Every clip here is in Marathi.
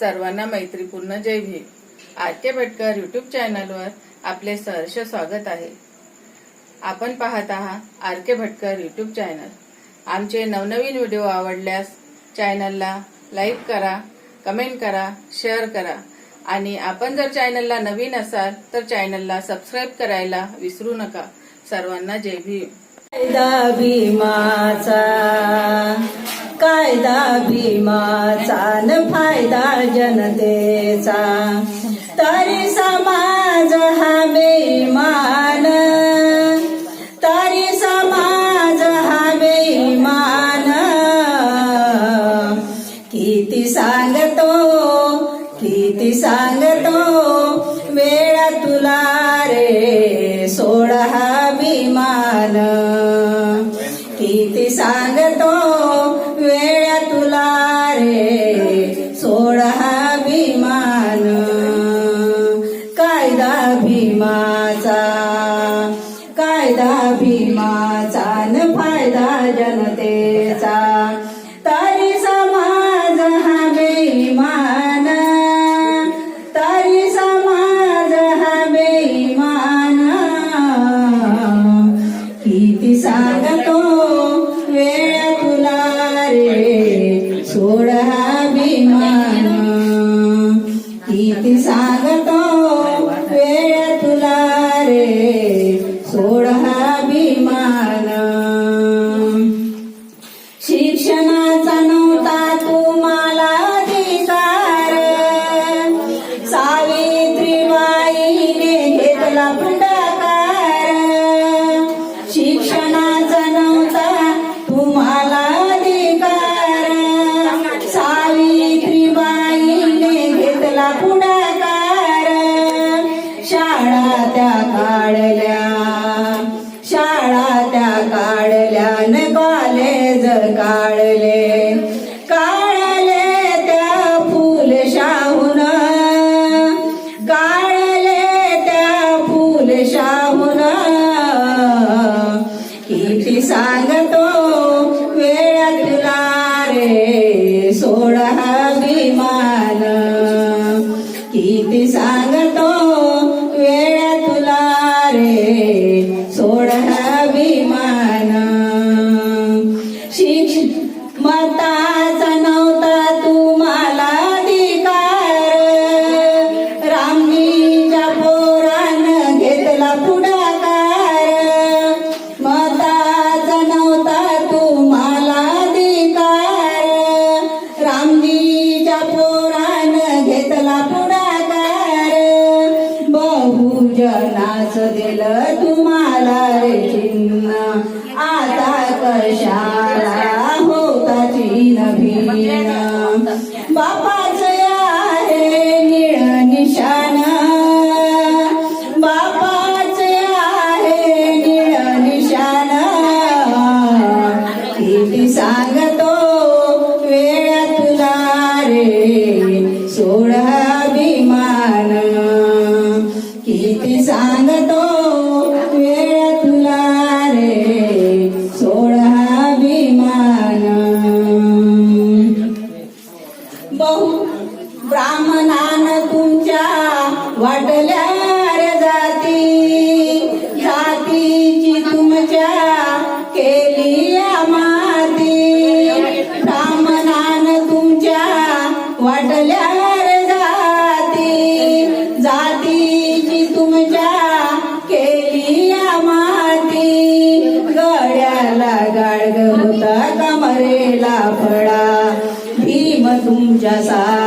सर्वांना मैत्रीपूर्ण जय Bhim. R K Bhatkar YouTube चॅनलवर आपले सहर्ष स्वागत आहे. आपण पाहत आहात R K Bhatkar YouTube channel आमचे नवनवीन व्हिडिओ आवडल्यास चॅनलला लाईक करा कमेंट करा शेअर करा. आणि आपण जर चॅनलला नवीन असाल तर चॅनलला सबस्क्राईब करायला विसरू नका. सर्वांना जय भीम. कायदा भीमाचा. कायदा भीमाचा न फायदा जनतेचा. तरी समाज हा बेमान तरी समाज हा बेमान किती सांगतो किती सांगतो वेळा तुला रे सोड हा विमान किती सांगतो भीमाचा कायदा भीमाचा रे सोड शिक्षणाचा नव्हता तुम्हाला अधिकार. सावित्रीबाईने घेतला पुढाकार. शिक्षण कल्याण न कॉलेज मताचा नव्हता सांगतो वेळ तुला रे सोळा वाटल्या रे जाती जातीची तुमच्या केली या माती ब्राह्मणान तुमच्या वाटल्या रे जाती जातीची तुमच्या केली या माती गड्याला गाडग होता कमरेला फळा भीम सा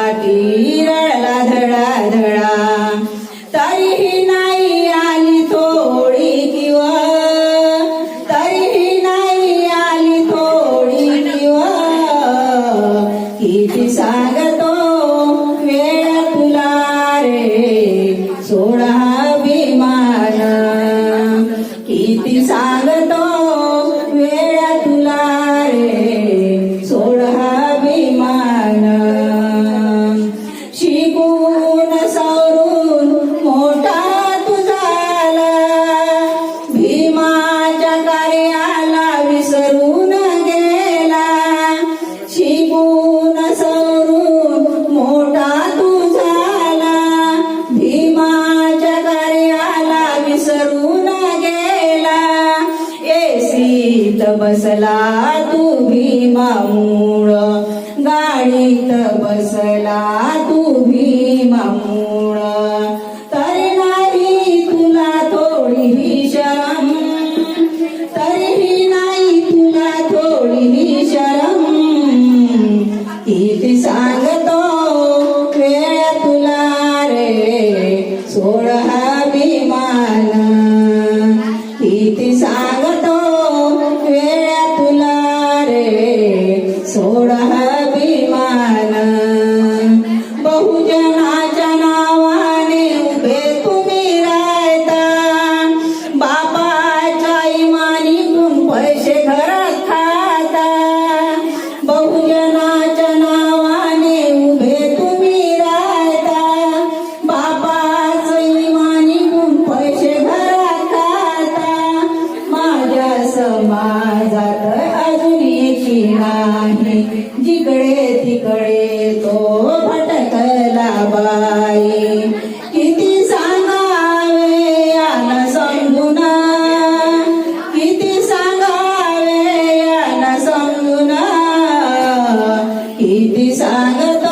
किती सांगतो वेळ गाडीत बसला तू भीमा मूळ गाडीत बसला तू भीमा मूळ सोडा बहुजनाच्या नावाने उभे राहता. बापाच्या इमानी पैसे घरात खाता. बहुजन इकडे तिकडे तो भटकला बाई. किती सांगावे याला समजूना किती सांगावे याला समजूना किती सांगत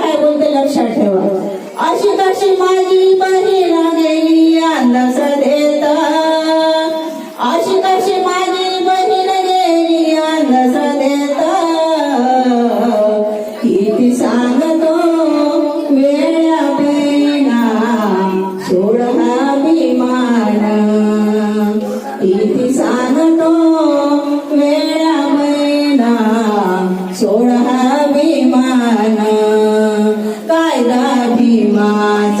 काय बोलते लक्षात ठेवा. अशी कशी माझी बहीण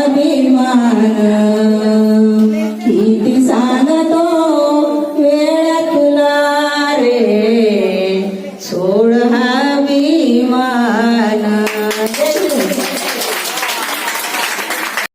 ಅಭಿಮಾನ ಇದೆ